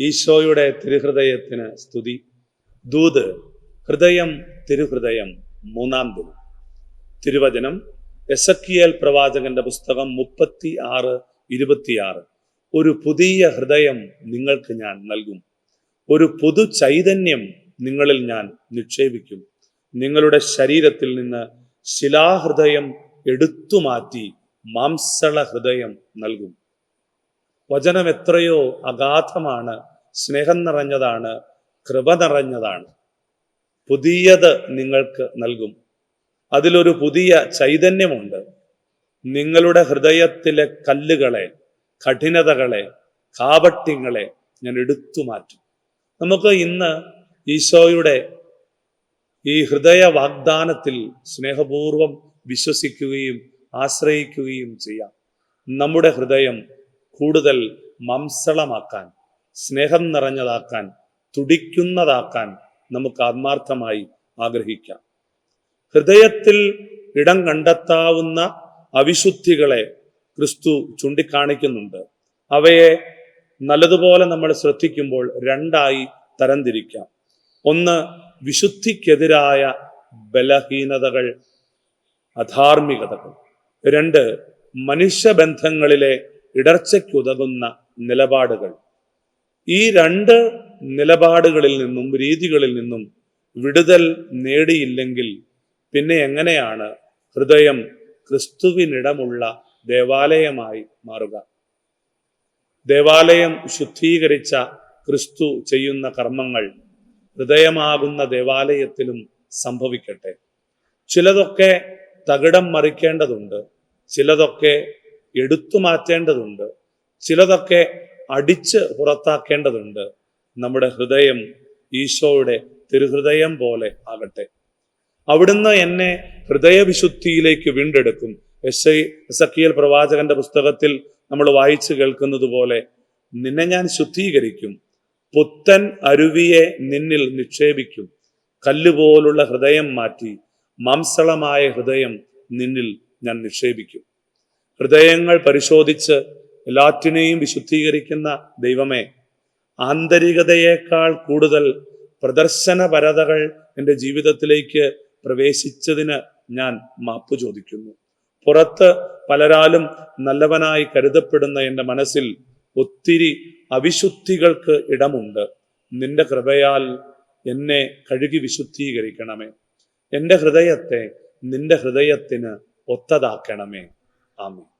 ഈശോയുടെ തിരുഹൃദയത്തിന് സ്തുതി. ദൂത് ഹൃദയം തിരുഹൃദയം മൂന്നാം ദിനം. തിരുവചനം എസക്കിയേൽ പ്രവാചകന്റെ പുസ്തകം മുപ്പത്തി ആറ് ഇരുപത്തിയാറ്. ഒരു പുതിയ ഹൃദയം നിങ്ങൾക്ക് ഞാൻ നൽകും. ഒരു പുതു ചൈതന്യം നിങ്ങളിൽ ഞാൻ നിക്ഷേപിക്കും. നിങ്ങളുടെ ശരീരത്തിൽ നിന്ന് ശിലാഹൃദയം എടുത്തുമാറ്റി മാംസള ഹൃദയം നൽകും. വചനം എത്രയോ അഗാധമാണ് സ്നേഹം നിറഞ്ഞതാണ് കൃപ നിറഞ്ഞതാണ്. പുതിയത് നിങ്ങൾക്ക് നൽകും. അതിലൊരു പുതിയ ചൈതന്യമുണ്ട്. നിങ്ങളുടെ ഹൃദയത്തിലെ കല്ലുകളെ കഠിനതകളെ കാപട്യങ്ങളെ ഞാൻ എടുത്തു മാറ്റും. നമുക്ക് ഇന്ന് ഈശോയുടെ ഈ ഹൃദയ വാഗ്ദാനത്തിൽ സ്നേഹപൂർവം വിശ്വസിക്കുകയും ആശ്രയിക്കുകയും ചെയ്യാം. നമ്മുടെ ഹൃദയം കൂടുതൽ മംസളമാക്കാൻ സ്നേഹം നിറഞ്ഞതാക്കാൻ തുടിക്കുന്നതാക്കാൻ നമുക്ക് ആത്മാർത്ഥമായി ആഗ്രഹിക്കാം. ഹൃദയത്തിൽ ഇടം കണ്ടെത്താവുന്ന അവിശുദ്ധികളെ ക്രിസ്തു ചൂണ്ടിക്കാണിക്കുന്നുണ്ട്. അവയെ നല്ലതുപോലെ നമ്മൾ ശ്രദ്ധിക്കുമ്പോൾ രണ്ടായി തരംതിരിക്കാം. ഒന്ന് വിശുദ്ധിക്കെതിരായ ബലഹീനതകൾ അധാർമികതകൾ. രണ്ട് മനുഷ്യബന്ധങ്ങളിലെ ഇടർച്ചയ്ക്കുതകുന്ന നിലപാടുകൾ. ഈ രണ്ട് നിലപാടുകളിൽ നിന്നും രീതികളിൽ നിന്നും വിടുതൽ നേടിയില്ലെങ്കിൽ പിന്നെ എങ്ങനെയാണ് ഹൃദയം ക്രിസ്തുവിനിടമുള്ള ദേവാലയമായി മാറുക? ദേവാലയം ശുദ്ധീകരിച്ച ക്രിസ്തു ചെയ്യുന്ന കർമ്മങ്ങൾ ഹൃദയമാകുന്ന ദേവാലയത്തിലും സംഭവിക്കട്ടെ. ചിലതൊക്കെ തകിടം മറിക്കേണ്ടതുണ്ട് ചിലതൊക്കെ എടുത്തു മാറ്റേണ്ടതുണ്ട്. ചിലതൊക്കെ അടിച്ച് പുറത്താക്കേണ്ടതുണ്ട്. നമ്മുടെ ഹൃദയം ഈശോയുടെ തിരുഹൃദയം പോലെ ആകട്ടെ. അവിടുന്ന് എന്നെ ഹൃദയവിശുദ്ധിയിലേക്ക് വീണ്ടെടുക്കും. എസ് ഐ സക്കിയൽ പ്രവാചകന്റെ പുസ്തകത്തിൽ നമ്മൾ വായിച്ചു കേൾക്കുന്നത് പോലെ നിന്നെ ഞാൻ ശുദ്ധീകരിക്കും. പുത്തൻ അരുവിയെ നിന്നിൽ നിക്ഷേപിക്കും. കല്ലുപോലുള്ള ഹൃദയം മാറ്റി മാംസളമായ ഹൃദയം നിന്നിൽ ഞാൻ നിക്ഷേപിക്കും. ഹൃദയങ്ങൾ പരിശോധിച്ച് എല്ലാറ്റിനെയും വിശുദ്ധീകരിക്കുന്ന ദൈവമേ ആന്തരികതയേക്കാൾ കൂടുതൽ പ്രദർശനപരതകൾ എന്റെ ജീവിതത്തിലേക്ക് പ്രവേശിച്ചതിന് ഞാൻ മാപ്പ് ചോദിക്കുന്നു. പുറത്ത് പലരാലും നല്ലവനായി കരുതപ്പെടുന്ന എന്റെ മനസ്സിൽ ഒത്തിരി അവിശുദ്ധികൾക്ക് ഇടമുണ്ട്. നിന്റെ കൃപയാൽ എന്നെ കഴുകി വിശുദ്ധീകരിക്കണമേ. എന്റെ ഹൃദയത്തെ നിന്റെ ഹൃദയത്തിന് ഒത്തതാക്കണമേ. Amém.